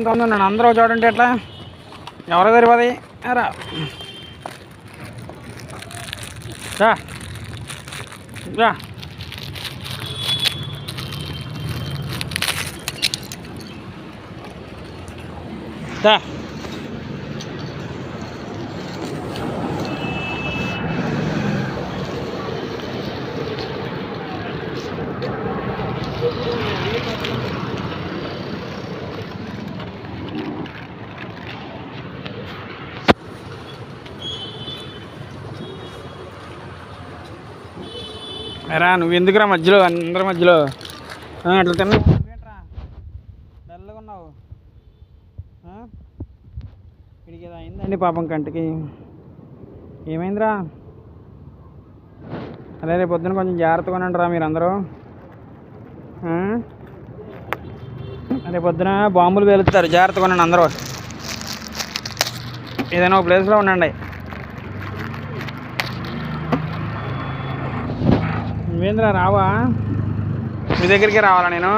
అంత ఉంది నన్ను అందరూ చూడండి ఎట్లా ఎవరో తెలియదు రా. రా. రా. రా నువ్వు ఎందుకురా మధ్యలో? అందరి మధ్యలో. అట్లా తిన్నా. నువ్వేంట్రా డల్గా ఉన్నావు. ఆ? వీడికి ఏదో అయిందండి పాపం కంటికి. ఏమైందిరా? అదే రేపు పొద్దున కొంచెం జాగ్రత్తగా ఉండండి రా మీరందరూ రేపు పొద్దున బాంబులు పేలుస్తారు. జాగ్రత్తగా ఉండండి అందరూ. ఏదైనా ఒక ప్లేస్లో ఉండండి. నువ్వేంద్రా రావా? మీ దగ్గరికి రావాలా నేను?